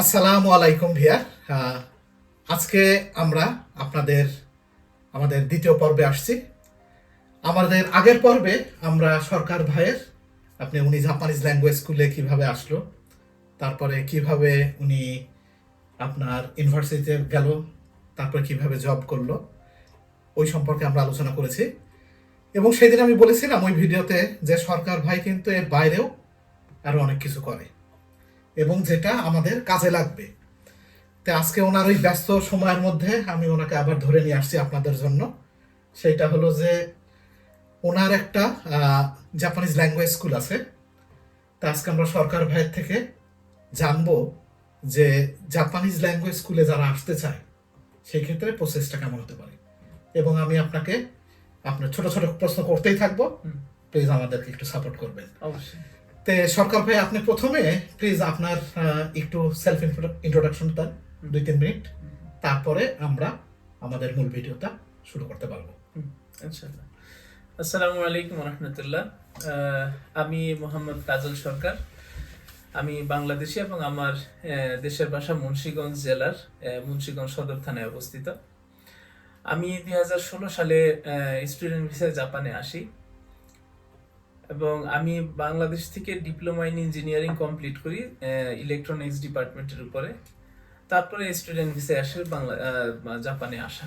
আসসালামু আলাইকুম ভিয়া। আজকে আমরা আপনাদের, আমাদের দ্বিতীয় পর্বে আসছি। আমাদের আগের পর্বে আমরা সরকার ভাইয়ের, আপনি উনি জাপানিজ ল্যাঙ্গুয়েজ স্কুলে কীভাবে আসলো, তারপরে কীভাবে উনি আপনার ইউনিভার্সিটিতে গেল, তারপরে কীভাবে জব করল, ওই সম্পর্কে আমরা আলোচনা করেছি। এবং সেদিন আমি বলেছিলাম ওই ভিডিওতে যে সরকার ভাই কিন্তু এর বাইরেও আরও অনেক কিছু করে। এবং যেটা আমাদের কাজে লাগবে। তো আজকে ওনার ওই ব্যস্ত সময়ের মধ্যে আমি ওনাকে আবার ধরে নিয়ে আসছি আপনাদের জন্য। সেইটা হলো যে ওনার একটা জাপানিজ ল্যাঙ্গুয়েজ স্কুল আছে। তা আজকে আমরা সরকার ভাইয়ের থেকে জানব যে জাপানিজ ল্যাঙ্গুয়েজ স্কুলে যারা আসতে চায় সেই ক্ষেত্রে প্রসেসটা কেমন হতে পারে? এবং আমি আপনাকে আপনার ছোট ছোট প্রশ্ন করতেই থাকব। প্লিজ আমাদেরকে একটু সাপোর্ট করবেন। অবশ্যই। তে সরকার ভাই, আপনি প্রথমে প্লিজ আপনার একটু সেলফ ইন্ট্রোডাকশন দেন, দুই তিন মিনিট। তারপরে আমরা আমাদের মূল ভিডিওটা শুরু করতে পারব। ইনশাআল্লাহ। আসসালামু আলাইকুম রহমতুল্লাহ আমি মোহাম্মদ কাজল সরকার। আমি বাংলাদেশি এবং আমার দেশের বাসা মুন্সীগঞ্জ জেলার মুন্সিগঞ্জ সদর থানায় অবস্থিত। আমি দুই হাজার ষোলো সালে স্টুডেন্ট ভিসায় জাপানে আসি। এবং আমি বাংলাদেশ থেকে ডিপ্লোমা ইন ইঞ্জিনিয়ারিং কমপ্লিট করি ইলেকট্রনিক্স ডিপার্টমেন্টের উপরে। তারপরে স্টুডেন্ট ভিসায় আসে বাংলা জাপানে আসা।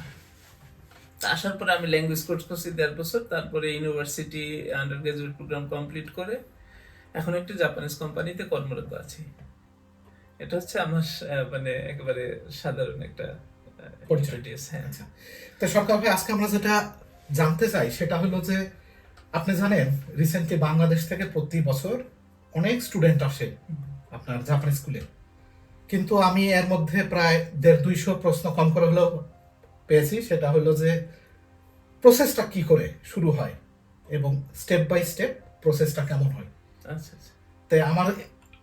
আসার পরে আমি ল্যাঙ্গুয়েজ কোর্স করছি দেড় বছর তারপরে university under graduate program complete করে এখন একটি জাপানিজ কোম্পানিতে কর্মরত আছি। এটা হচ্ছে আমার মানে একেবারে সাধারণ একটা পরিচয়। details, হ্যাঁ। আচ্ছা। তো ভাই আজকে আমরা যেটা জানতে চাই সেটা হলো যে আপনি জানেন রিসেন্টলি বাংলাদেশ থেকে প্রতি বছর অনেক স্টুডেন্ট আসে আপনার জাপানি স্কুলে কিন্তু আমি এর মধ্যে প্রায় দেড় দুইশো প্রশ্ন কম করে হলেও পেয়েছি সেটা হলো যে প্রসেসটা কি করে শুরু হয় এবং স্টেপ বাই স্টেপ প্রসেসটা কেমন হয়। আচ্ছা আচ্ছা। তাই আমার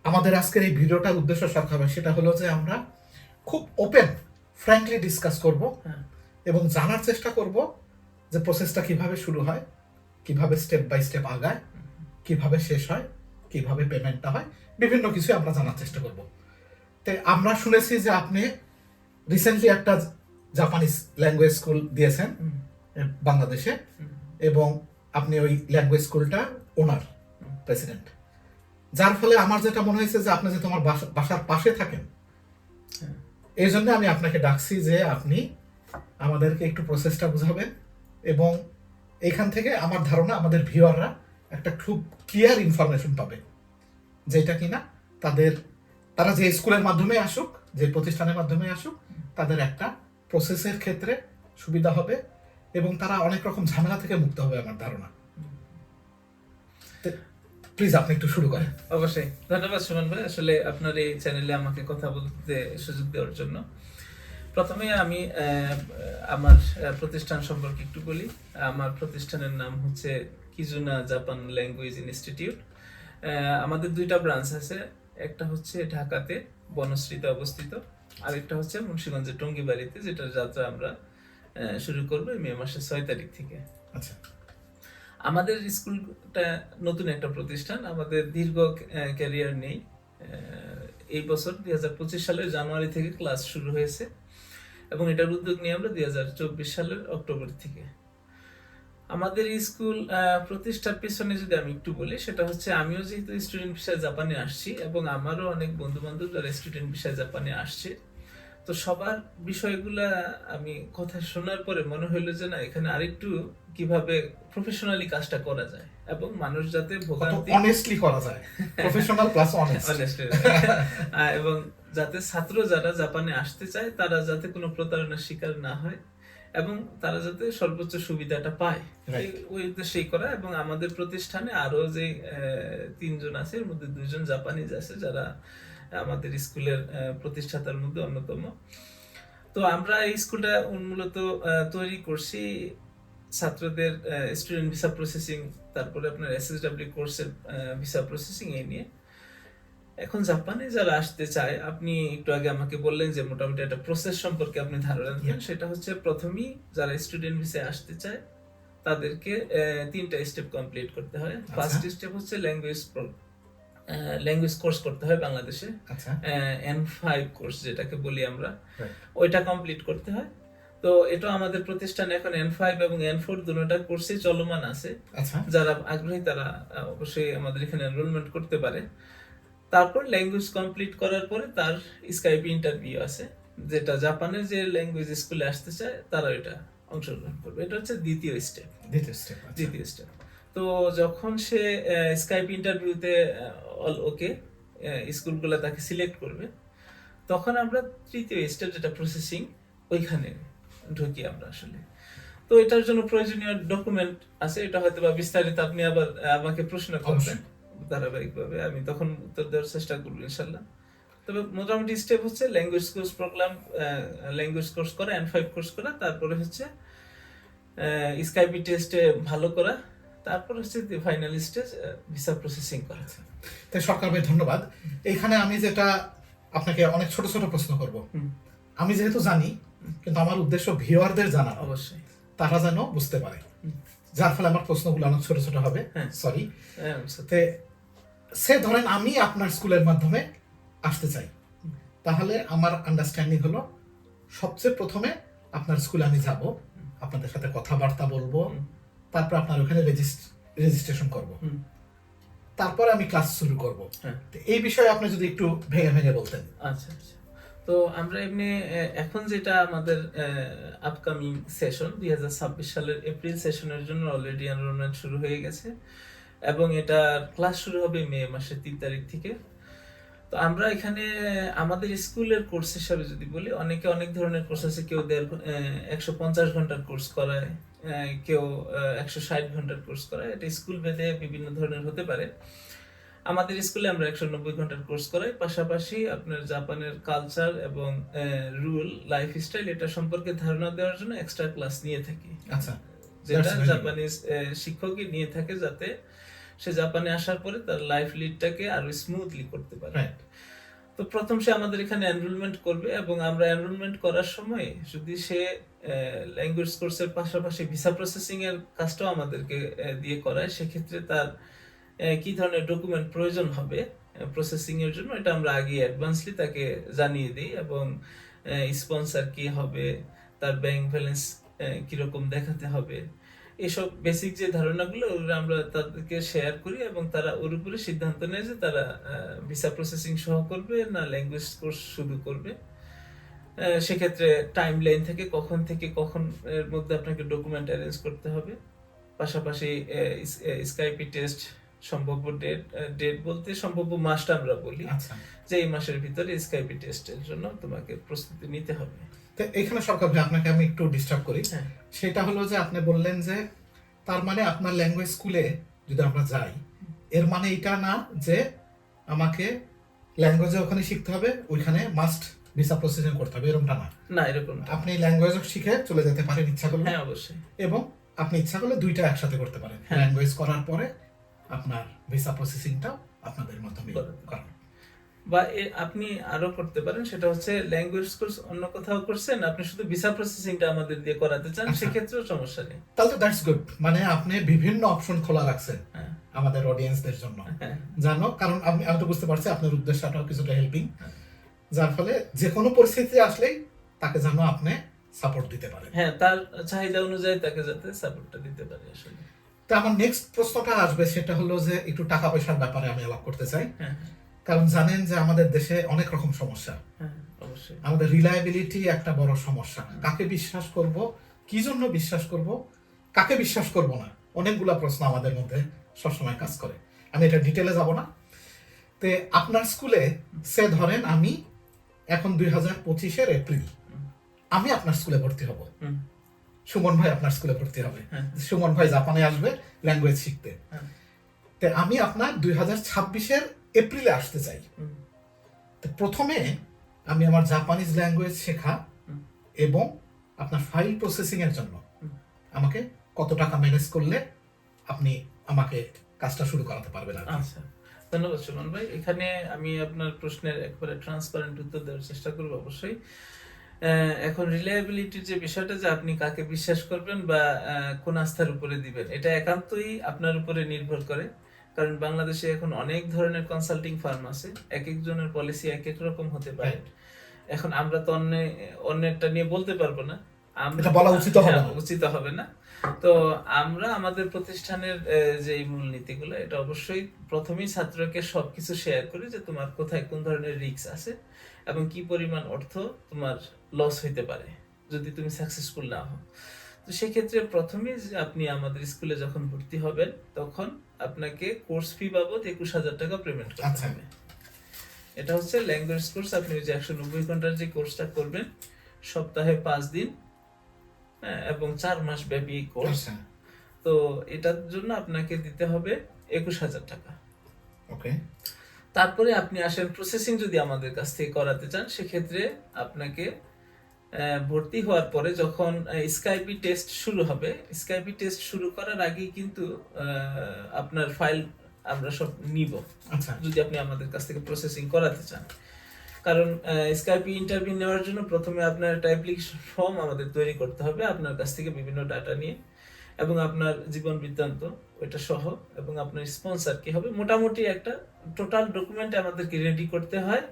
আমাদের আজকের এই ভিডিওটার উদ্দেশ্য সরকার ভাই সেটা হলো যে আমরা খুব ওপেন ফ্র্যাঙ্কলি ডিসকাস করব হ্যাঁ। এবং জানার চেষ্টা করব যে প্রসেসটা কীভাবে শুরু হয়। কীভাবে স্টেপ বাই স্টেপ আগায় কীভাবে শেষ হয় কীভাবে পেমেন্টটা হয় বিভিন্ন কিছু আমরা জানার চেষ্টা করব। তো আমরা শুনেছি যে আপনি রিসেন্টলি একটা জাপানিজ ল্যাঙ্গুয়েজ স্কুল দিয়েছেন বাংলাদেশে এবং আপনি ওই ল্যাঙ্গুয়েজ স্কুলটা ওনার প্রেসিডেন্ট যার ফলে আমার যেটা মনে হয়েছে যে আপনি যে তোমার বাসা- বাসার পাশে থাকেন হ্যাঁ। এই জন্য আমি আপনাকে ডাকছি যে আপনি আমাদেরকে একটু প্রসেসটা বুঝাবেন এবং এখান থেকে আমার ধারণা, আমাদের ভিউয়াররা একটা খুব ক্লিয়ার ইনফরমেশন পাবে যেটা কিনা তাদের, তারা যে স্কুলের মাধ্যমে আসুক, যে প্রতিষ্ঠানের মাধ্যমে আসুক, তাদের একটা প্রসেসের ক্ষেত্রে সুবিধা হবে এবং তারা অনেক রকম ঝামেলা থেকে মুক্ত হবে আমার ধারণা। প্লিজ আপনি একটু শুরু করেন। অবশ্যই। ধন্যবাদ সুমন ভাই। আসলে আপনার এই চ্যানেলে আমাকে কথা বলতে সুযোগ দেওয়ার জন্য। প্রথমে আমি আমার প্রতিষ্ঠান সম্পর্কে একটু বলি। আমার প্রতিষ্ঠানের নাম হচ্ছে কিজুনা জাপান ল্যাঙ্গুয়েজ ইনস্টিটিউট আমাদের দুইটা ব্রাঞ্চ আছে। একটা হচ্ছে ঢাকাতে বনশ্রীতে অবস্থিত আরেকটা হচ্ছে মুন্সিগঞ্জের টঙ্গিবাড়িতে যেটার যাত্রা আমরা শুরু করব মে মাসের ছয় তারিখ থেকে। আচ্ছা। আমাদের স্কুলটা নতুন একটা প্রতিষ্ঠান আমাদের দীর্ঘ ক্যারিয়ার নেই। এই বছর দুই হাজার পঁচিশ সালের জানুয়ারি থেকে ক্লাস শুরু হয়েছে। এবং এটার উদ্যোগ নিয়ে আমরা দুই হাজার চব্বিশ সালের অক্টোবর থেকে। আমাদের স্কুল প্রতিষ্ঠার পিছনে যদি আমি একটু বলি সেটা হচ্ছে আমিও যেহেতু স্টুডেন্ট বিষয়ে জাপানে আসছি এবং আমারও অনেক বন্ধু বান্ধব যারা স্টুডেন্ট বিষয়ে জাপানে আসছে। তো সবার বিষয়গুলা আমি কথা শোনার পরে মনে হইল যে না এখানে আরেকটু কীভাবে প্রফেশনালি কাজটা করা যায় এবং মানুষ যাতে ভোগান্তি অনেস্টলি করা যায়। প্রফেশনাল প্লাস অনেস্ট এবং যাতে ছাত্র যারা জাপানে আসতে চায় তারা যাতে কোনো প্রতারণার শিকার না হয় এবং তারা যাতে সর্বোচ্চ সুবিধাটা পায়. ওই উদ্দেশ্যেই করা এবং আমাদের প্রতিষ্ঠানে আরও যে তিনজন আছে এর মধ্যে দুইজন জাপানিজ আছে যারা আমাদের স্কুলের প্রতিষ্ঠাতার মধ্যে অন্যতম। তো আমরা এই স্কুলটা মূলত তৈরি করছি ছাত্রদের স্টুডেন্ট ভিসা প্রসেসিং তারপরে আপনার এসএসডব্লিউ কোর্সের ভিসা প্রসেসিং এই নিয়ে। এখন জাপানে যারা আসতে চায় আপনি একটু আগে আমাকে বললেন যে মোটামুটি একটা প্রসেস সম্পর্কে আপনি ধারণা দেন সেটা হচ্ছে প্রথমেই যারা স্টুডেন্ট ভিসায় আসতে চায় তাদেরকে তিনটা স্টেপ কমপ্লিট করতে হয়। ফার্স্ট স্টেপ হচ্ছে ল্যাঙ্গুয়েজ ল্যাঙ্গুয়েজ কোর্স করতে হয় বাংলাদেশে। আচ্ছা। এন ফাইভ কোর্স যেটাকে বলি আমরা। ওইটা কমপ্লিট করতে হয়। তো এটা আমাদের প্রতিষ্ঠানে এখন এন ফাইভ এবং এন ফোর দুটোটা কোর্সে চলমান আছে। আচ্ছা। যারা আগ্রহী তারা অবশ্যই আমাদের এখানে এনরোলমেন্ট করতে পারে। তারপর ল্যাঙ্গুয়েজ কমপ্লিট করার পরে তার স্কাইপ ইন্টারভিউ আছে যেটা জাপানের যে ল্যাঙ্গুয়েজ স্কুলে আসতে চায় তারা এটা অংশগ্রহণ করবে। এটা হচ্ছে দ্বিতীয় স্টেপ দ্বিতীয় স্টেপ দ্বিতীয় স্টেপ তো যখন সে স্কাইপ ইন্টারভিউতে অল ওকে স্কুলগুলো তাকে সিলেক্ট করবে তখন আমরা তৃতীয় স্টেপ যেটা প্রসেসিং ওইখানে ঢুকি আমরা আসলে। তো এটার জন্য প্রয়োজনীয় ডকুমেন্ট আছে এটা হয়তো বা বিস্তারিত আপনি আবার আমাকে প্রশ্ন করবেন। ধারাবাহিকভাবে। আমি তখন উত্তর দেওয়ার চেষ্টা করব ইনশাল্লাহ। তবে মোটামুটি স্টেপ হচ্ছে language course program language course করা এন্ড ফাইভ কোর্স করা। তারপরে হচ্ছে স্কাইপি টেস্টে ভালো করা। তারপর হচ্ছে ফাইনাল স্টেজ ভিসা প্রসেসিং করা। তাই সরকার ভাই ধন্যবাদ। এখানে আমি যেটা আপনাকে অনেক ছোট ছোট প্রশ্ন করব। আমি যেহেতু জানি কিন্তু আমার উদ্দেশ্য ভিউয়ারদের জানা অবশ্যই। তারা যেন বুঝতে পারে। যার ফলে আমার প্রশ্নগুলো অনেক ছোট ছোট হবে। হ্যাঁ। সরি হ্যাঁ, সে ধরেন আমি আপনার স্কুলের মাধ্যমে আসতে চাই। তাহলে আমার আন্ডারস্ট্যান্ডিং হলো সবচেয়ে প্রথমে আপনার স্কুলে আমি যাব আপনাদের সাথে কথাবার্তা বলব তারপর আপনার ওখানে রেজিস্ট্রেশন করব। তারপরে আমি ক্লাস শুরু করব। হ্যাঁ। এই বিষয়ে আপনি যদি একটু ভেঙে ভেঙে বলতেন। আচ্ছা আচ্ছা। তো আমরা এমনি এখন যেটা আমাদের আপকামিং সেশন দুই সালের এপ্রিল সেশনের জন্য অলরেডি এনরোলমেন্ট শুরু হয়ে গেছে। এবং এটা ক্লাস শুরু হবে মে মাসের তিন তারিখ থেকে। তো আমরা এখানে আমাদের স্কুলের কোর্স হিসাবে যদি বলি অনেকে অনেক ধরনের কোর্স আছে। কেউ দেড় একশো পঞ্চাশ ঘণ্টার কোর্স করায় কেউ একশো ষাট ঘণ্টার কোর্স করায়। এটা স্কুল ভেদে বিভিন্ন ধরনের হতে পারে। আমাদের স্কুলে আমরা একশো নব্বই ঘণ্টার কোর্স করাই। পাশাপাশি আপনার জাপানের কালচার এবং রুল লাইফ স্টাইল এটা সম্পর্কে ধারণা দেওয়ার জন্য এক্সট্রা ক্লাস নিয়ে থাকি। আচ্ছা যেটা জাপানিজ শিক্ষকই নিয়ে থাকে যাতে সে জাপানে আসার পরে তার লাইফ লিডটাকে আরও স্মুথলি করতে পারে। তো প্রথম সে আমাদের এখানে এনরোলমেন্ট করবে এবং আমরা এনরোলমেন্ট করার সময় যদি সে ল্যাঙ্গুয়েজ কোর্সের পাশাপাশি ভিসা প্রসেসিং এর কাজটাও আমাদেরকে দিয়ে করায় সেক্ষেত্রে তার কি ধরনের ডকুমেন্ট প্রয়োজন হবে প্রসেসিং এর জন্য এটা আমরা আগে অ্যাডভান্সলি তাকে জানিয়ে দিই এবং স্পন্সর কি হবে তার ব্যাংক ব্যালেন্স কীরকম দেখাতে হবে এসব বেসিক যে ধারণাগুলো ওগুলো আমরা তাদেরকে শেয়ার করি এবং তারা ওর উপরে সিদ্ধান্ত নেয় যে তারা ভিসা প্রসেসিং সহ করবে না ল্যাঙ্গুয়েজ কোর্স শুরু করবে। সেক্ষেত্রে টাইম লাইন থেকে কখন থেকে কখন এর মধ্যে আপনাকে ডকুমেন্ট অ্যারেঞ্জ করতে হবে। পাশাপাশি স্কাইপি টেস্ট সম্ভাব্য ডেট ডেট বলতে সম্ভাব্য মাসটা আমরা বলি। আচ্ছা। যে এই মাসের ভিতরে স্কাইপি টেস্টের জন্য তোমাকে প্রস্তুতি নিতে হবে। তো এখানে সরকার আপনাকে আমি একটু ডিস্টার্ব করি। হ্যাঁ। সেটা হলো যে আপনি বললেন যে তার মানে আপনার ল্যাঙ্গুয়েজ স্কুলে যদি আমরা যাই এর মানে এটা না যে আমাকে ল্যাঙ্গুয়েজে ওখানে শিখতে হবে ওইখানে মাস্ট ভিসা প্রসেসিং করতে হবে এরকমটা না। না এরকম। আপনি ল্যাঙ্গুয়েজও শিখে চলে যেতে পারেন ইচ্ছা করলে। হ্যাঁ অবশ্যই। এবং আপনি ইচ্ছা করলে দুইটা একসাথে করতে পারেন। ল্যাঙ্গুয়েজ করার পরে আপনার ভিসা প্রসেসিংটাও আপনাদের মাধ্যমে করান। বা আপনি আরও করতে পারেন সেটা হচ্ছে ল্যাঙ্গুয়েজ কোর্স অন্য কোথাও করছেন আপনি শুধু ভিসা প্রসেসিংটা আমাদের দিয়ে করাতে চান আচ্ছা। সেক্ষেত্রেও সমস্যা নেই। তাহলে তো দ্যাটস গুড মানে আপনি বিভিন্ন অপশন খোলা রাখছেন হ্যাঁ। আমাদের অডিয়েন্সদের জন্য। হ্যাঁ। জানো কারণ আমি আমি তো বুঝতে পারছি আপনার উদ্দেশ্যটাও কিছুটা হেল্পিং হ্যাঁ। যার ফলে যে কোনো পরিস্থিতি আসলেই তাকে যেন আপনি সাপোর্ট দিতে পারেন। হ্যাঁ তার চাহিদা অনুযায়ী তাকে যাতে সাপোর্টটা দিতে পারে আসলে। তো আমার নেক্সট প্রশ্নটা আসবে সেটা হলো যে একটু টাকা পয়সার ব্যাপারে আমি আলাপ করতে চাই। হ্যাঁ। কারণ জানেন যে আমাদের দেশে অনেক রকম সমস্যা। হ্যাঁ আমাদের রিলায়েবিলিটি একটা বড় সমস্যা। কাকে বিশ্বাস করব? কি জন্য বিশ্বাস করব? কাকে বিশ্বাস করব না? অনেকগুলা প্রশ্ন আমাদের মধ্যে সবসময় কাজ করে। আমি এটা ডিটেলে যাব না। তে আপনার স্কুলে সে ধরেন আমি এখন দুই হাজার পঁচিশের এপ্রিল। আমি আপনার স্কুলে ভর্তি হব। সুমন ভাই আপনার স্কুলে ভর্তি হবে। হ্যাঁ। সুমন ভাই জাপানে আসবে ল্যাঙ্গুয়েজ শিখতে। হ্যাঁ। তে আমি আপনার দুই হাজার ছাব্বিশের এপ্রিলে আসতে চাই। তো প্রথমে আমি আমার জাপানিজ ল্যাঙ্গুয়েজ শেখা এবং আপনার ফাইল প্রসেসিং এর জন্য আমাকে কত টাকা ম্যানেজ করলে আপনি আমাকে কাজটা শুরু করাতে পারবেন আচ্ছা ধন্যবাদ সুমন ভাই। এখানে আমি আপনার প্রশ্নের একবারে ট্রান্সপারেন্ট উত্তর দেওয়ার চেষ্টা করব অবশ্যই। এখন রিলায়েবিলিটির যে বিষয়টা যে আপনি কাকে বিশ্বাস করবেন বা কোন আস্থার উপরে দিবেন, এটা একান্তই আপনার উপরে নির্ভর করে। কারণ বাংলাদেশে এখন অনেক ধরনের কনসাল্টিং ফার্ম আছে। এক একজনের পলিসি এক এক রকম হতে পারে। এখন আমরা তো অন্য অন্যেরটা নিয়ে বলতে পারব না। আমরা বলা উচিত হবে না। হ্যাঁ, উচিত হবে না। তো আমরা আমাদের প্রতিষ্ঠানের যে মূলনীতিগুলো এটা অবশ্যই প্রথমেই ছাত্রকে সবকিছু শেয়ার করি যে তোমার কোথায় কোন ধরনের রিস্ক আছে এবং কি পরিমাণ অর্থ তোমার লস হইতে পারে যদি তুমি সাকসেসফুল না হও। তো সেক্ষেত্রে প্রথমেই আপনি আমাদের স্কুলে যখন ভর্তি হবেন তখন আপনাকে কোর্স ফি বাবদ একুশ হাজার টাকা পেমেন্ট করতে আচ্ছা। হবে। এটা হচ্ছে ল্যাঙ্গুয়েজ কোর্স আপনি ওই যে একশো নব্বই ঘণ্টার যে কোর্সটা করবেন সপ্তাহে পাঁচ দিন হ্যাঁ, এবং চার মাস ব্যাপী কোর্স আচ্ছা। তো এটার জন্য আপনাকে দিতে হবে একুশ হাজার টাকা। ওকে। তারপরে আপনি আসেন প্রসেসিং যদি আমাদের কাছ থেকে করাতে চান সেক্ষেত্রে আপনাকে ভর্তি হওয়ার পরে যখন স্কাইপি টেস্ট শুরু হবে স্কাইপি টেস্ট শুরু করার আগেই কিন্তু আপনার ফাইল আমরা সব নিব। আচ্ছা। যদি আপনি আমাদের কাছ থেকে প্রসেসিং করাতে চান। কারণ স্কাইপি ইন্টারভিউ নেওয়ার জন্য প্রথমে আপনার একটা অ্যাপ্লিকেশন ফর্ম আমাদের তৈরি করতে হবে আপনার কাছ থেকে বিভিন্ন ডাটা নিয়ে। এবং আপনার জীবন বৃত্তান্ত ওইটা সহ এবং আপনার স্পন্সর কি হবে মোটামুটি একটা টোটাল ডকুমেন্ট আমাদেরকে রেডি করতে হয়।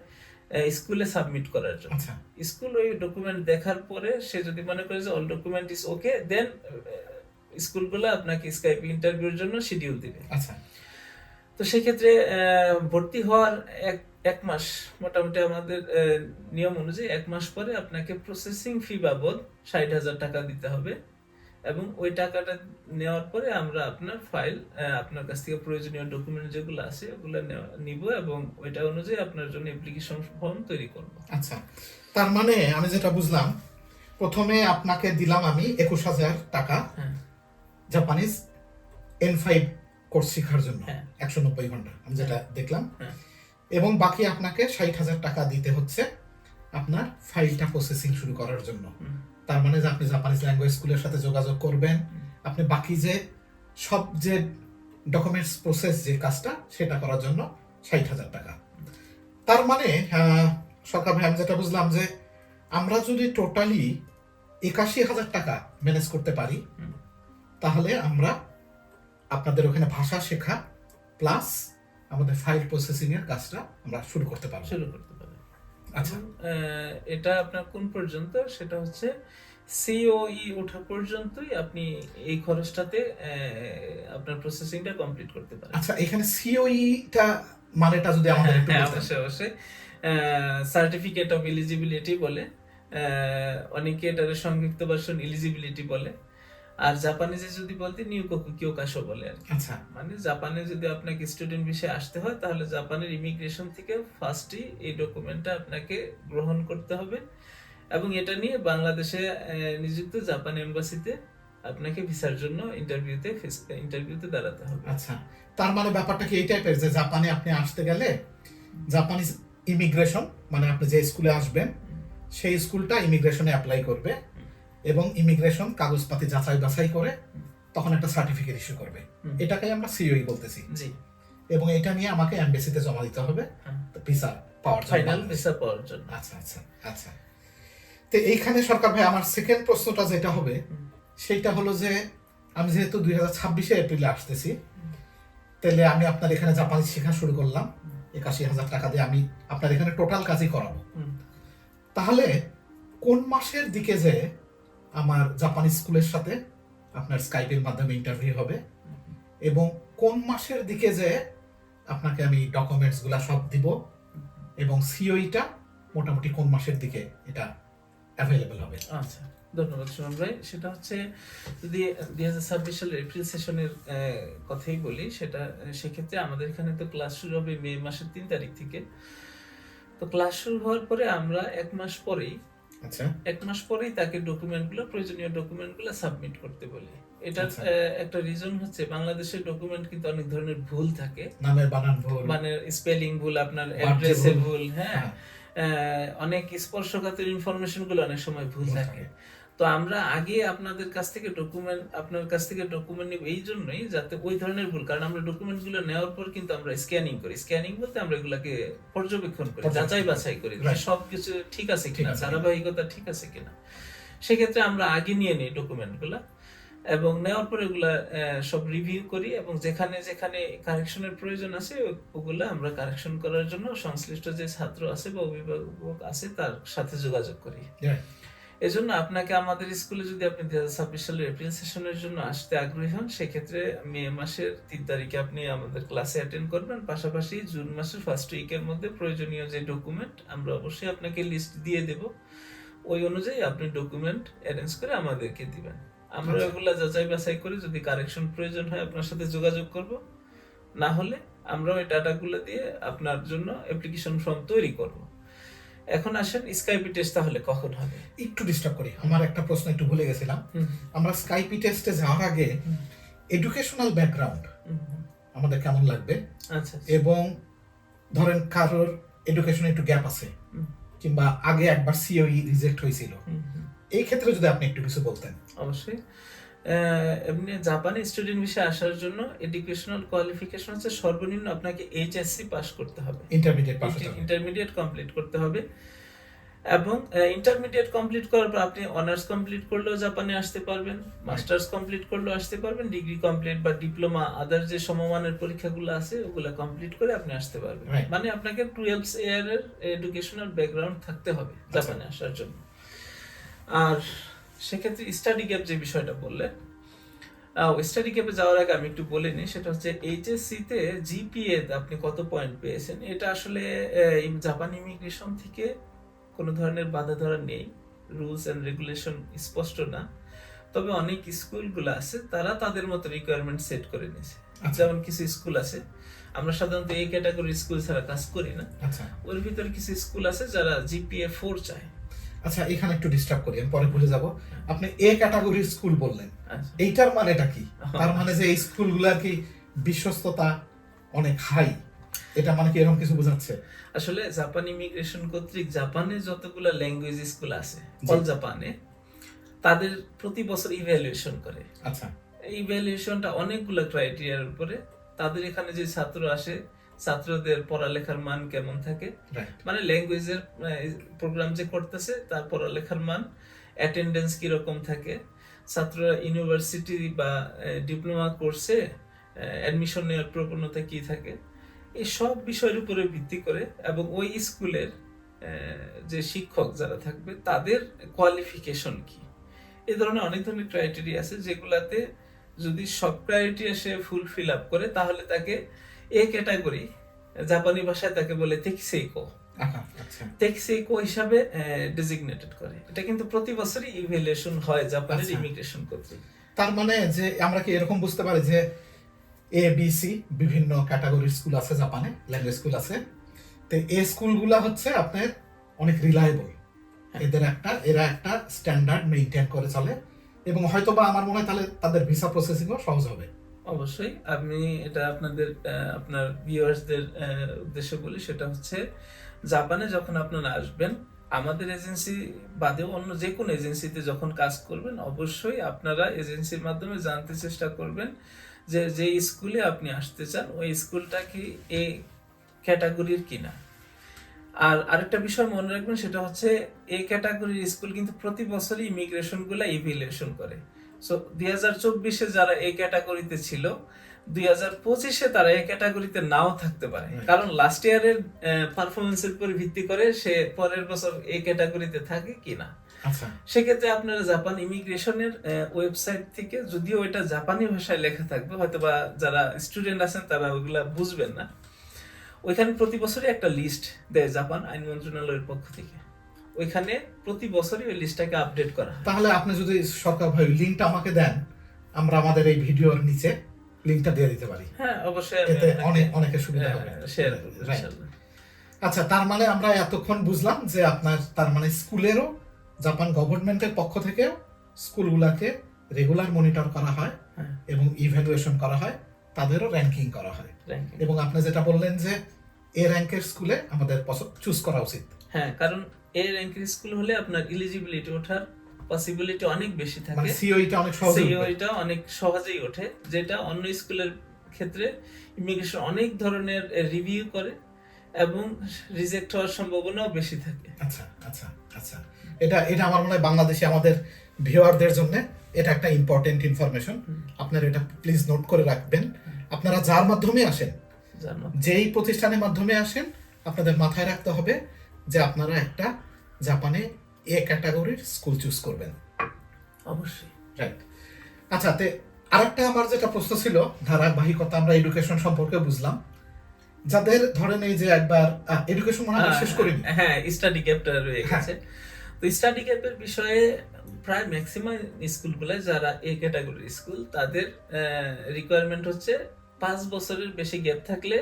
স্কুলে সাবমিট করার জন্য। আচ্ছা। স্কুল ওই ডকুমেন্ট দেখার পরে সে যদি মনে করে যে all document is okay then স্কুলগুলো আপনাকে স্কাইপি ইন্টারভিউর জন্য শিডিউল দিবে। আচ্ছা। তো সেক্ষেত্রে ভর্তি হওয়ার এক এক মাস মোটামুটি আমাদের নিয়ম অনুযায়ী এক মাস পরে আপনাকে প্রসেসিং ফি বাবদ ষাট হাজার টাকা দিতে হবে। এবং ওই টাকাটা নেওয়ার পরে আমরা আপনার ফাইল আপনার কাছ থেকে প্রয়োজনীয় ডকুমেন্ট যেগুলো আছে ওগুলো নিব এবং ওইটা অনুযায়ী আপনার জন্য অ্যাপ্লিকেশন ফর্ম তৈরি করব আচ্ছা তার মানে আমি যেটা বুঝলাম প্রথমে আপনাকে দিলাম আমি একুশ হাজার টাকা হ্যাঁ জাপানিজ এন ফাইভ কোর্স শেখার জন্য হ্যাঁ। একশো নব্বই ঘণ্টা আমি যেটা দেখলাম হ্যাঁ। এবং বাকি আপনাকে ষাট হাজার টাকা দিতে হচ্ছে আপনার ফাইলটা প্রসেসিং শুরু করার জন্য। তার মানে যে আপনি জাপানিজ ল্যাঙ্গুয়েজ স্কুলের সাথে যোগাযোগ করবেন, আপনি বাকি যে সব যে ডকুমেন্টস প্রসেস যে কাজটা, সেটা করার জন্য ষাট হাজার টাকা। তার মানে সরকার ভাই, আমি যেটা বুঝলাম যে আমরা যদি টোটালি একাশি হাজার টাকা ম্যানেজ করতে পারি, তাহলে আমরা আপনাদের ওখানে ভাষা শেখা প্লাস আমাদের ফাইল প্রসেসিং এর কাজটা আমরা শুরু করতে পারব। শুরু করতে আচ্ছা। এটা আপনার কোন পর্যন্ত? সেটা হচ্ছে সিওই ওঠা পর্যন্তই আপনি এই খরচটাতে আপনার প্রসেসিংটা কমপ্লিট করতে পারেন। আচ্ছা এখানে সিওইটা মানেটা যদি আমাদের একটু হ্যাঁ। অবশ্যই অবশ্যই। সার্টিফিকেট অফ এলিজিবিলিটি বলে অনেকে এটার সংক্ষিপ্ত ভার্সন এলিজিবিলিটি বলে। আর জাপানিজে যদি বলতে নিউ কোকুকিও কাশো বলে আর আচ্ছা। মানে জাপানে যদি আপনাকে স্টুডেন্ট বিষয়ে আসতে হয় তাহলে জাপানের ইমিগ্রেশন থেকে ফার্স্টই এই ডকুমেন্টটা আপনাকে গ্রহণ করতে হবে। এবং এটা নিয়ে বাংলাদেশে নিযুক্ত জাপান এম্বাসিতে আপনাকে ভিসার জন্য ইন্টারভিউতে ইন্টারভিউতে দাঁড়াতে হবে। আচ্ছা। তার মানে ব্যাপারটা কি এই টাইপের যে জাপানে আপনি আসতে গেলে জাপানিজ ইমিগ্রেশন মানে আপনি যে স্কুলে আসবেন সেই স্কুলটা ইমিগ্রেশনে অ্যাপ্লাই করবে। এবং ইমিগ্রেশন কাগজপাতি যাচাই বাছাই করে তখন একটা সার্টিফিকেট ইস্যু করবে। এটাকে আমরা সিওই বলতেছি। জি। এবং এটা নিয়ে আমাকে এমবেসিতে জমা দিতে হবে। হ্যাঁ। ভিসা পাওয়ার জন্য। ফাইনাল ভিসা পাওয়ার জন্য। আচ্ছা আচ্ছা আচ্ছা। তো এইখানে সরকার ভাই আমার সেকেন্ড প্রশ্নটা যেটা হবে। সেইটা হলো যে আমি যেহেতু দুই হাজার ছাব্বিশে এপ্রিলে আসতেছি তাহলে আমি আপনার এখানে জাপানি শেখা শুরু করলাম। একাশি হাজার টাকা দিয়ে আমি আপনার এখানে টোটাল কাজই করাবো। তাহলে কোন মাসের দিকে যে আমার জাপানি স্কুলের সাথে আপনার স্কাইপের মাধ্যমে ইন্টারভিউ হবে। এবং কোন মাসের দিকে যে আপনাকে আমি ডকুমেন্টসগুলা সব দিব এবং সিওইটা মোটামুটি কোন মাসের দিকে এটা অ্যাভেলেবল হবে? আচ্ছা ধন্যবাদ সুমন ভাই। সেটা হচ্ছে, যদি দুই হাজার ছাব্বিশ সালের এপ্রিল সেশনের কথাই বলি, সেটা, সেক্ষেত্রে আমাদের এখানে তো ক্লাস শুরু হবে মে মাসের তিন তারিখ থেকে। তো ক্লাস শুরু হওয়ার পরে আমরা এক মাস পরেই আচ্ছা। এক মাস পরেই তাকে ডকুমেন্টগুলো প্রয়োজনীয় ডকুমেন্টগুলো সাবমিট করতে বলে। এটার আচ্ছা। একটা রিজন হচ্ছে বাংলাদেশের ডকুমেন্ট কিন্তু অনেক ধরনের ভুল থাকে। নামের বানান ভুল। মানে স্পেলিং ভুল আপনার অ্যাড্রেসের ভুল। হ্যাঁ? হ্যাঁ, অনেক স্পর্শকাতর ইনফরমেশনগুলো অনেক সময় ভুল থাকে। তো আমরা আগে আপনাদের কাছ থেকে ডকুমেন্ট আপনার কাছ থেকে ডকুমেন্ট নিব এই জন্যই যাতে ওই ধরনের ভুল কারণ আমরা ডকুমেন্টগুলো নেওয়ার পর কিন্তু আমরা স্ক্যানিং করি। স্ক্যানিং বলতে আমরা এগুলাকে পর্যবেক্ষণ করি যাচাই বাছাই করি Right. সব কিছু ঠিক আছে কিনা ধারাবাহিকতা ঠিক আছে কিনা। সেক্ষেত্রে আমরা আগে নিয়ে নিই ডকুমেন্টগুলা এবং নেওয়ার পরে ওগুলা আহ, সব রিভিউ করি এবং যেখানে যেখানে কারেকশনের প্রয়োজন আছে ওগুলা আমরা কারেকশন করার জন্য সংশ্লিষ্ট যে ছাত্র আছে বা অভিভাবক আছে তার সাথে যোগাযোগ করি. এজন্য আপনাকে আমাদের স্কুলে যদি আপনি দুই হাজার ছাব্বিশ সালের এপ্রিল সেশনের জন্য আসতে আগ্রহী হন সেক্ষেত্রে মে মাসের তিন তারিখে আপনি আমাদের ক্লাসে অ্যাটেন্ড করবেন। পাশাপাশি জুন মাসের ফার্স্ট উইকের মধ্যে প্রয়োজনীয় যে ডকুমেন্ট আমরা অবশ্যই আপনাকে লিস্ট দিয়ে দেব। ওই অনুযায়ী আপনি ডকুমেন্ট অ্যারেঞ্জ করে আমাদেরকে দিবেন। আমরা আচ্ছা। ওগুলা যাচাই বাছাই করে যদি কারেকশন প্রয়োজন হয় আপনার সাথে যোগাযোগ করব। না হলে আমরা ওই ডাটাগুলো দিয়ে আপনার জন্য অ্যাপ্লিকেশন ফর্ম তৈরি করব। এখন আসেন স্কাইপি টেস্ট তাহলে কখন হবে? একটু ডিস্টার্ব করি আমার একটা প্রশ্ন একটু ভুলে গেছিলাম। আমরা স্কাইপি টেস্টে যাওয়ার আগে এডুকেশনাল ব্যাকগ্রাউন্ড আমাদের কেমন লাগবে? আচ্ছা এবং ধরেন কারোর এডুকেশনে একটু গ্যাপ আছে কিংবা আগে একবার সিওই রিজেক্ট হয়েছিল। হুম, হুম, এই ক্ষেত্রে যদি আপনি একটু কিছু বলতেন। অবশ্যই। এমনি জাপানি স্টুডেন্ট বিষয়ে আসার জন্য এডুকেশনাল কোয়ালিফিকেশন হচ্ছে সর্বনিম্ন আপনাকে এইচএসসি পাস করতে হবে। Intermediate pass. ইন্টারমিডিয়েট কমপ্লিট করতে হবে। এবং ইন্টারমিডিয়েট কমপ্লিট করার পর আপনি অনার্স কমপ্লিট করলেও জাপানে আসতে পারবেন মাস্টার্স কমপ্লিট করলেও আসতে পারবেন ডিগ্রি কমপ্লিট বা ডিপ্লোমা আদার যে সমমানের পরীক্ষাগুলো আছে ওগুলো কমপ্লিট করে আপনি আসতে পারবেন। মানে আপনাকে টুয়েলভ ইয়ার এর এডুকেশনাল ব্যাকগ্রাউন্ড থাকতে হবে জাপানে আসার জন্য। আর সেক্ষেত্রে স্টাডি গ্যাপ যে বিষয়টা বললেন স্টাডি গ্যাপে যাওয়ার আগে আমি একটু বলে নিই সেটা হচ্ছে এইচএসসি তে জিপিএ আপনি কত পয়েন্ট পেয়েছেন? এটা আসলে জাপান ইমিগ্রেশন থেকে কোনো ধরনের বাধা ধরা নেই। রুলস অ্যান্ড রেগুলেশন স্পষ্ট না। তবে অনেক স্কুলগুলো আছে তারা তাদের মতো রিকোয়ারমেন্ট সেট করে নিয়েছে। আচ্ছা। যেমন কিছু স্কুল আছে আমরা সাধারণত এই ক্যাটাগরির স্কুল ছাড়া কাজ করি না। আচ্ছা। ওর ভিতরে কিছু স্কুল আছে যারা জিপিএ ফোর চায়। আচ্ছা এখানে একটু ডিস্টার্ব করি আমি পরে ভুলে যাব। আপনি এ ক্যাটাগরির স্কুল বললেন। আচ্ছা। এইটার মানেটা কি? তার মানে যে এই স্কুলগুলোর কি বিশ্বস্ততা অনেক হাই এটা মানে কি এরকম কিছু বোঝাচ্ছে? আসলে জাপান ইমিগ্রেশন কর্তৃক জাপানে যতগুলো ল্যাঙ্গুয়েজ স্কুল আছে। অল জাপানে তাদের প্রতি বছর ইভ্যালুয়েশন করে। আচ্ছা। ইভ্যালুয়েশনটা অনেকগুলো ক্রাইটেরিয়ার উপরে তাদের এখানে যে ছাত্র আসে ছাত্রদের পড়ালেখার মান কেমন থাকে? মানে ল্যাঙ্গুয়েজের প্রোগ্রাম যে করতেছে তার পড়ালেখার মান অ্যাটেন্ডেন্স কীরকম থাকে? ছাত্ররা ইউনিভার্সিটি বা ডিপ্লোমা কোর্সে অ্যাডমিশন নেওয়ার প্রবণতা কি থাকে? এই সব বিষয়ের উপরে ভিত্তি করে এবং ওই স্কুলের যে শিক্ষক যারা থাকবে তাদের কোয়ালিফিকেশন কি? এ ধরনের অনেক ধরনের ক্রাইটেরিয়া আছে যেগুলাতে যদি সব ক্রাইটেরিয়া সে ফুলফিল আপ করে তাহলে তাকে এ ক্যাটাগরি জাপানি ভাষায় তাকে বলে তেকিসেইকো। আচ্ছা আচ্ছা। টেক্সিকো হিসাবে ডেজিগনেটেড করে। এটা কিন্তু প্রতি বছরই ইভ্যালুয়েশন হয় জাপানের আচ্ছা। ইমিগ্রেশন কর্তৃক। তার মানে যে আমরা কি এরকম বুঝতে পারি যে এ বি সি বিভিন্ন ক্যাটাগরির স্কুল আছে জাপানে ল্যাঙ্গুয়েজ স্কুল আছে? তো এই স্কুলগুলা হচ্ছে আপনার অনেক রিলায়েবল এদের একটা এরা একটা স্ট্যান্ডার্ড মেনটেন করে চলে। এবং হয়তো বা আমার মনে হয় তাহলে তাদের ভিসা প্রসেসিংও সহজ হবে। অবশ্যই। আমি এটা আপনাদের আপনার ভিউয়ার্সদের উদ্দেশ্যে বলি, সেটা হচ্ছে জাপানে যখন আপনারা আসবেন, আমাদের এজেন্সি বাদেও অন্য যে কোনো এজেন্সিতে যখন কাজ করবেন, অবশ্যই আপনারা এজেন্সির মাধ্যমে জানতে চেষ্টা করবেন যে যে স্কুলে আপনি আসতে চান, ওই স্কুলটা কি এই ক্যাটাগরির কিনা। আর আরেকটা বিষয় মনে রাখবেন, সেটা হচ্ছে এই ক্যাটাগরির স্কুল কিন্তু প্রতি বছরই ইমিগ্রেশনগুলো ইভ্যালুয়েশন করে। সো দুই হাজার চব্বিশে যারা এই ক্যাটাগরিতে ছিল দুই হাজার পঁচিশে তারা এই ক্যাটাগরিতে নাও থাকতে পারে। কারণ লাস্ট ইয়ারের পারফরমেন্সের উপর ভিত্তি করে সে পরের বছর এই ক্যাটাগরিতে থাকে কিনা আচ্ছা। সেক্ষেত্রে আপনারা জাপান ইমিগ্রেশনের ওয়েবসাইট থেকে যদিও এটা জাপানি ভাষায় লেখা থাকবে হয়তো বা যারা স্টুডেন্ট আছেন তারা ওইগুলা বুঝবেন না। ওইখানে প্রতি বছরই একটা লিস্ট দেয় জাপান আইন মন্ত্রণালয়ের পক্ষ থেকে। ওইখানে প্রতি বছরই ওই লিস্টটাকে আপডেট করা হয়। তাহলে আপনি যদি সরকার ভাই লিঙ্কটা আমাকে দেন আমরা আমাদের এই ভিডিওর নিচে লিঙ্কটা দিয়ে দিতে পারি। হ্যাঁ অবশ্যই এতে অনেক অনেকের সুবিধা হবে। শেয়ার করব ইনশাআল্লাহ। আচ্ছা তার মানে আমরা এতক্ষণ বুঝলাম যে আপনার তার মানে স্কুলেরও জাপান গভর্নমেন্টের পক্ষ থেকেও স্কুলগুলোকে রেগুলার মনিটর করা হয় হ্যাঁ, এবং ইভ্যালুয়েশন করা হয় তাদেরও র্যাঙ্কিং করা হয়। এবং আপনি যেটা বললেন যে এ র্যাঙ্কের স্কুলে আমাদের চুজ করা উচিত। হ্যাঁ কারণ এই র্যাঙ্কের স্কুল হলে আপনার এলিজিবিলিটি ওঠার পসিবিলিটি অনেক বেশি মানে থাকে সিওইটা অনেক সহজ সিওইটা অনেক সহজেই ওঠে যেটা অন্য স্কুলের ক্ষেত্রে ইমিগ্রেশন অনেক ধরনের রিভিউ করে এবং রিজেক্ট হওয়ার সম্ভাবনাও বেশি থাকে। আচ্ছা আচ্ছা আচ্ছা। এটা এটা আমার মনে হয় বাংলাদেশে আমাদের ভিউয়ারদের জন্য এটা একটা ইম্পর্টেন্ট ইনফরমেশন আপনারা এটা প্লিজ নোট করে রাখবেন। আপনারা যার মাধ্যমে আসেন যেই প্রতিষ্ঠানের মাধ্যমে আসেন আপনাদের মাথায় রাখতে হবে যে আপনারা একটা জাপানে এ ক্যাটাগরির স্কুল চুজ করবেন। অবশ্যই। রাইট আচ্ছা তে আরেকটা আমার যেটা প্রশ্ন ছিল ধারাবাহিকতা আমরা এডুকেশন সম্পর্কে বুঝলাম। যাদের ধরেন এই যে একবার এডুকেশন মনে হয় শেষ করিনি। হ্যাঁ স্টাডি গ্যাপটা রয়ে হ্যাঁ। গেছে। তো স্টাডি গ্যাপের বিষয়ে প্রায় ম্যাক্সিমাম স্কুলগুলো যারা এ ক্যাটাগরির স্কুল তাদের রিকোয়ারমেন্ট হচ্ছে পাঁচ বছরের বেশি গ্যাপ থাকলে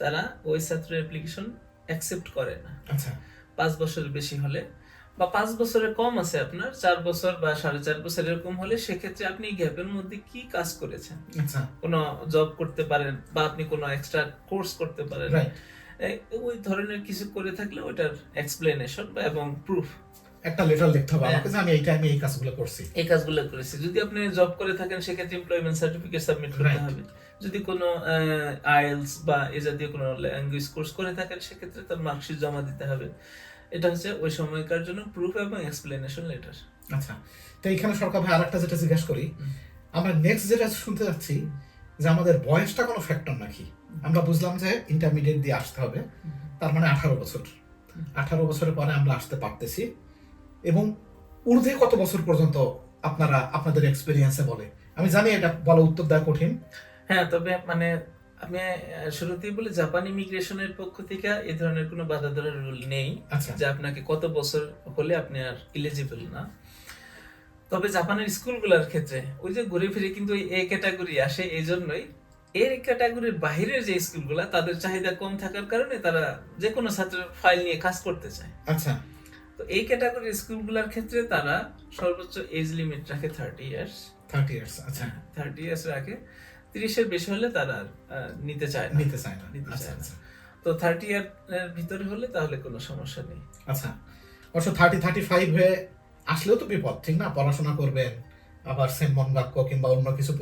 তারা ওই ছাত্র অ্যাপ্লিকেশন অ্যাকসেপ্ট করে না। আচ্ছা। পাঁচ বছরের বেশি হলে বা পাঁচ বছরের কম আছে আপনার চার বছর বা সাড়ে চার বছর এরকম হলে সেক্ষেত্রে আপনি গ্যাপের মধ্যে কি কাজ করেছেন? আচ্ছা। কোনো জব করতে পারেন বা আপনি কোনো এক্সট্রা কোর্স করতে পারেন। ওই ধরনের কিছু করে থাকলে ওটার এক্সপ্লেনেশন বা এবং প্রুফ একটা লেটার লিখতে হবে। হ্যাঁ। আমাকে যে আমি এই টাইমে এই কাজগুলো করছি। এই কাজগুলো করেছি। যদি আপনি জব করে থাকেন সেক্ষেত্রে এমপ্লয়মেন্ট সার্টিফিকেট সাবমিট করতে হবে। যদি কোনো আইএলস বা এ জাতীয় কোনো ল্যাঙ্গুয়েজ কোর্স করে থাকেন সেক্ষেত্রে তার মার্কশিট জমা দিতে হবে। এটা হচ্ছে ওই সময়কার জন্য প্রুফ এবং এক্সপ্লেনেশন লেটার আচ্ছা তো এইখানে সরকার ভাই আরেকটা যেটা জিজ্ঞাসা করি আমরা নেক্সট যেটা শুনতে যাচ্ছি যে আমাদের বয়সটা কোনো ফ্যাক্টর নাকি? আমরা বুঝলাম যে ইন্টারমিডিয়েট দিয়ে আসতে হবে তার মানে আঠারো বছর। আঠারো বছরের পরে আমরা আসতে পারতেছি। এবং ঊর্ধ্বে কত বছর পর্যন্ত আপনারা আপনাদের এক্সপিরিয়েন্সে বলে? আমি জানি এটা বলা উত্তর দেওয়া কঠিন হ্যাঁ তবে মানে আমি শুরুতেই বলি জাপান ইমিগ্রেশনের পক্ষ থেকে এই ধরনের কোনো বাধা ধরার রুল নেই আচ্ছা। যে আপনাকে কত বছর হলে আপনি আর ইলিজিবল না। তবে জাপানের স্কুলগুলোর ক্ষেত্রে ওই যে ঘুরে ফিরে কিন্তু এ ক্যাটাগরি আসে এই জন্যই। এই ক্যাটাগরির বাহিরের যে স্কুলগুলা তাদের চাহিদা কম থাকার কারণে তারা যে কোনো ছাত্রের ফাইল নিয়ে কাজ করতে চায়। আচ্ছা। তো এই ক্যাটাগরির স্কুলগুলোর ক্ষেত্রে তারা সর্বোচ্চ এজ লিমিট রাখে থার্টি ইয়ার্স থার্টি ইয়ার্স আচ্ছা। থার্টি ইয়ার্স রাখে। তিরিশের বেশি হলে তারা আর, নিতে চায় না। নিতে চায় না। নিতে আচ্ছা চায় না। আচ্ছা। তো থার্টি ইয়ার ভিতরে হলে তাহলে কোনো সমস্যা নেই। আচ্ছা। অবশ্য থার্টি থার্টি ফাইভ হয়ে আসলেও তো বিপদ ঠিক না? পড়াশোনা করবেন আবার সেম মন বাক্য কিংবা অন্য কিছু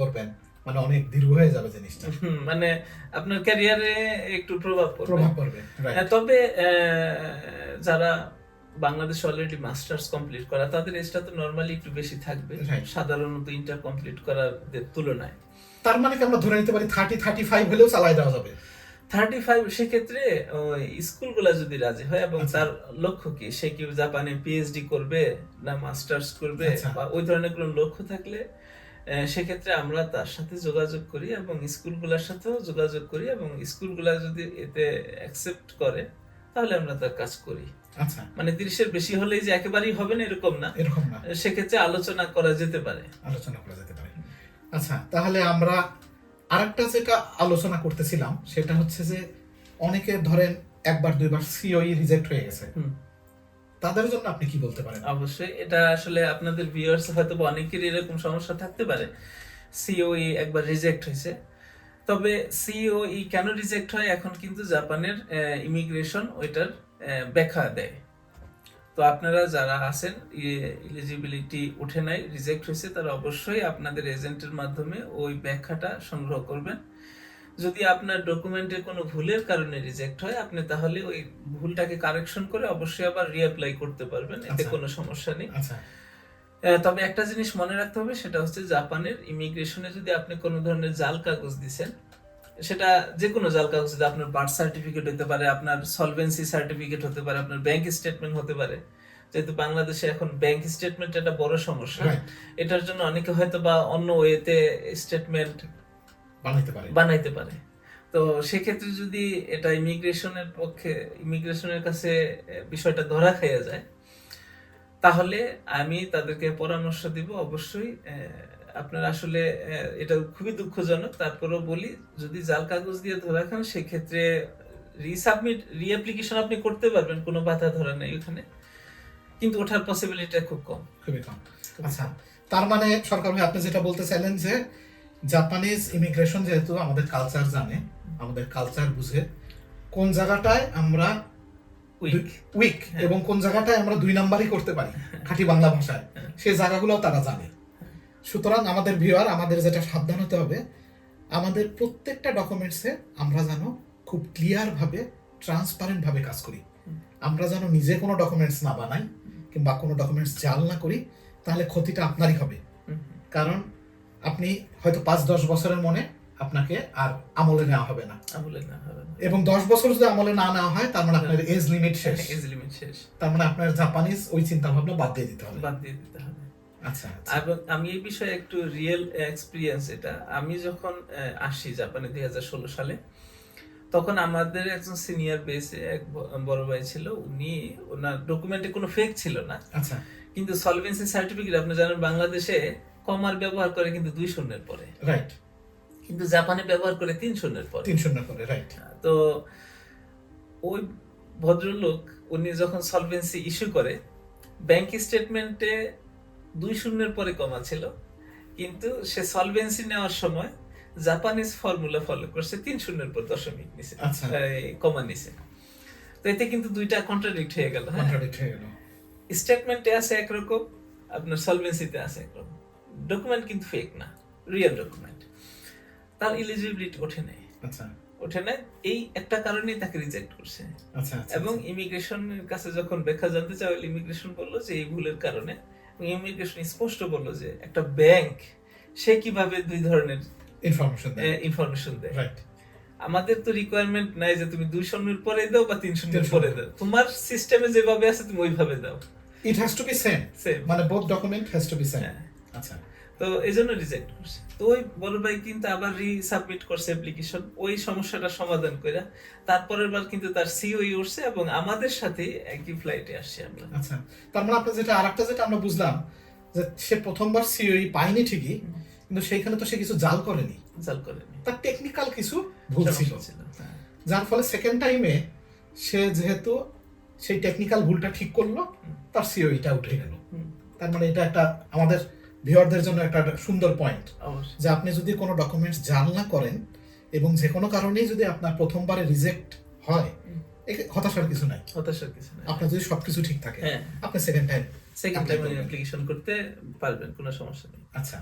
মানে অনেক দীর্ঘ হয়ে যাবে জিনিসটা। মানে আপনার ক্যারিয়ারে একটু প্রভাব পড়বে। প্রভাব পড়বে তবে আহ, যারা বাংলাদেশে অলরেডি মাস্টার্স কমপ্লিট করা তাদের এজটা তো নরমালি একটু বেশি থাকবে. সাধারণত ইন্টার কমপ্লিট করার তুলনায়। তার মানে কি আমরা ধরে নিতে পারি থার্টি থার্টি ফাইভ হলেও চালাই দেওয়া যাবে? থার্টি ফাইভ সেক্ষেত্রে স্কুলগুলা যদি রাজি হয় এবং আচ্ছা। তার লক্ষ্য কি? সে কি জাপানে পিএইচডি করবে না মাস্টার্স করবে আচ্ছা। বা ওই ধরনের কোনো লক্ষ্য থাকলে সেক্ষেত্রে আমরা তার সাথে যোগাযোগ করি এবং স্কুলগুলোর সাথেও যোগাযোগ করি এবং স্কুলগুলা যদি এতে অ্যাকসেপ্ট করে তাহলে আমরা তার কাজ করি। আচ্ছা। মানে তিরিশের বেশি হলেই যে একেবারেই হবে না এরকম না। এরকম না। সেক্ষেত্রে আলোচনা করা যেতে পারে। আলোচনা করা যেতে পারে। আচ্ছা তাহলে আমরা আরেকটা যেটা আলোচনা করতেছিলাম সেটা হচ্ছে যে অনেকে ধরেন একবার দুইবার সিওই রিজেক্ট হয়ে গেছে। হুম। তাদের জন্য আপনি কি বলতে পারেন? অবশ্যই এটা আসলে আপনাদের ভিউয়ার্স হয়তো অনেকেরই এরকম সমস্যা থাকতে পারে। সিওই একবার রিজেক্ট হয়েছে। তবে সিওই কেন রিজেক্ট হয়? এখন কিন্তু জাপানের ইমিগ্রেশন ওইটার ব্যাখ্যা দেয়। তো আপনারা যারা আছেন এলিজিবিলিটি উঠে নাই রিজেক্ট হয়েছে তারা অবশ্যই আপনাদের এজেন্টের মাধ্যমে ওই ব্যাখ্যাটা সংগ্রহ করবেন। যদি আপনার ডকুমেন্টে কোনো ভুলের কারণে রিজেক্ট হয় আপনি তাহলে ওই ভুলটাকে কারেকশন করে অবশ্যই আবার রিঅ্যাপ্লাই করতে পারবেন এতে আচ্ছা। কোনো সমস্যা নেই। আচ্ছা। তবে একটা জিনিস মনে রাখতে হবে সেটা হচ্ছে জাপানের ইমিগ্রেশনে যদি আপনি কোনো ধরনের জাল কাগজ দিছেন সেটা যে কোনো জাল কাগজ আপনার বার্থ সার্টিফিকেট হতে পারে আপনার সলভেন্সি সার্টিফিকেট হতে পারে আপনার ব্যাংক স্টেটমেন্ট হতে পারে। যেহেতু বাংলাদেশে এখন ব্যাংক স্টেটমেন্ট একটা বড় সমস্যা এটার জন্য অনেকে হয়তো বা অন্য ওয়েতে স্টেটমেন্ট বানাইতে পারে। বানাইতে পারে। তো সেক্ষেত্রে যদি এটা ইমিগ্রেশনের পক্ষে ইমিগ্রেশনের কাছে বিষয়টা ধরা খাইয়া যায় তাহলে আমি তাদেরকে পরামর্শ দিব অবশ্যই আপনার আসলে এটা খুবই দুঃখজনক। তারপরেও বলি যদি জাল কাগজ দিয়ে ধরা খান সেক্ষেত্রে রিসাবমিট রিঅ্যাপ্লিকেশন আপনি করতে পারবেন কোনো বাধা ধরা নেই ওখানে। কিন্তু ওঠার পসিবিলিটিটা খুব কম। খুবই কম। আচ্ছা তার মানে সরকার ভাই আপনি যেটা বলতে চাইলেন যে জাপানিজ ইমিগ্রেশন যেহেতু আমাদের কালচার জানে আমাদের কালচার বুঝে কোন জায়গাটায় আমরা উইক উইক এবং কোন জায়গাটায় আমরা দুই নাম্বারই করতে পারি খাঁটি বাংলা ভাষায় সেই জায়গাগুলো তারা জানে। সুতরাং আমাদের ভিউয়ার আমাদের যেটা সাবধান হতে হবে আমাদের প্রত্যেকটা ডকুমেন্টসে আমরা যেন খুব ক্লিয়ারভাবে ট্রান্সপারেন্টভাবে কাজ করি। আমরা যেন নিজে কোনো ডকুমেন্টস না বানাই কিংবা কোনো ডকুমেন্টস জাল না করি তাহলে ক্ষতিটা আপনারই হবে। কারণ আপনি হয়তো পাঁচ দশ বছরের মনে আপনাকে আর আমলে নেওয়া হবে না। আমলে না হবে না। এবং দশ বছর যদি আমলে না নেওয়া হয় তার মানে আপনার এজ লিমিট শেষ। এজ লিমিট শেষ। তার মানে আপনার জাপানিজ ওই চিন্তা ভাবনা বাদ দিয়ে দিতে হবে। বাদ দিয়ে দিতে হবে। এবং আমি এই বিষয়ে একটু রিয়েল এক্সপিরিয়েন্স এটা। আমি যখন আসি জাপানে দুই হাজার ষোলো সালে তখন আমাদের একজন সিনিয়র বেসে এক বড় ভাই ছিল। উনি ওনার ডকুমেন্টে কোনো ফেক ছিল না। আচ্ছা। কিন্তু সলভেন্সি সার্টিফিকেট আপনি জানেন বাংলাদেশে কমার ব্যবহার করে কিন্তু দুই শূন্যের পরে। রাইট কিন্তু জাপানে ব্যবহার করে তিন শূন্যের পরে। তিন শূন্য করে রাইট তো ওই ভদ্রলোক উনি যখন সলভেন্সি ইস্যু করে ব্যাংক স্টেটমেন্টে দুই শূন্যের পরে কমা ছিল। কিন্তু সে সলভেন্সি নেওয়ার সময় জাপানিজ ফর্মুলা ফলো করছে তিন শূন্যের পর দশমিক নিছে আচ্ছা। কমা নিছে। তো এতে কিন্তু দুইটা কন্ট্রাডিক্ট হয়ে গেল কন্ট্রাডিক্ট হয়ে স্টেটমেন্টে আছে একরকম আপনার সলভেন্সিতে আছে একরকম। ডকুমেন্ট কিন্তু ফেক না রিয়েল ডকুমেন্ট তার ইলিজিবিলিটি ওঠে নাই। আচ্ছা। ওঠে নাই এই একটা কারণেই তাকে রিজেক্ট করছে। আচ্ছা আচ্ছা এবং ইমিগ্রেশনের কাছে যখন ব্যাখ্যা জানতে চাও ইমিগ্রেশন বলল যে এই ভুলের কারণে ইমিগ্রেশন স্পষ্ট বলল যে একটা ব্যাংক সে কীভাবে দুই ধরনের ইনফরমেশন ইনফরমেশন দেয়। রাইট আমাদের তো রিকোয়ারমেন্ট নাই যে তুমি দুই শূন্যের পরে দাও বা তিন শূন্যের পরে দাও। তোমার সিস্টেমে যেভাবে আছে তুমি ওইভাবে দাও। It has to be same. মানে both document has to be same. আচ্ছা। তো এই জন্য রিজেক্ট করছে। তো ওই বড় ভাই কিন্তু আবার রিসাবমিট করছে অ্যাপ্লিকেশন ওই সমস্যাটা সমাধান করে তারপরের বার কিন্তু তার সিওই উঠছে এবং আমাদের সাথে একই ফ্লাইটে আসছি আমরা। আচ্ছা তার মানে আপনার যেটা আরেকটা যেটা আমরা বুঝলাম যে সে প্রথমবার সিওই পায়নি ঠিকই কিন্তু সেইখানে তো সে কিছু জাল করেনি। জাল করেনি। তার টেকনিক্যাল কিছু ভুল ছিল। হ্যাঁ। যার ফলে সেকেন্ড টাইমে সে যেহেতু সেই টেকনিক্যাল ভুলটা ঠিক করল তার সিওইটা উঠে গেল। তার মানে এটা একটা আমাদের ভিউয়ারদের জন্য একটা সুন্দর পয়েন্ট যে আপনি যদি কোনো ডকুমেন্টস জাল না করেন এবং যে কোনো কারণেই যদি আপনার প্রথমবারে রিজেক্ট হয় হতাশার কিছু নাই। হতাশার কিছু নাই। আপনার যদি সবকিছু ঠিক থাকে হ্যাঁ। আপনি second time second time application করতে পারবেন কোনো সমস্যা নেই। আচ্ছা।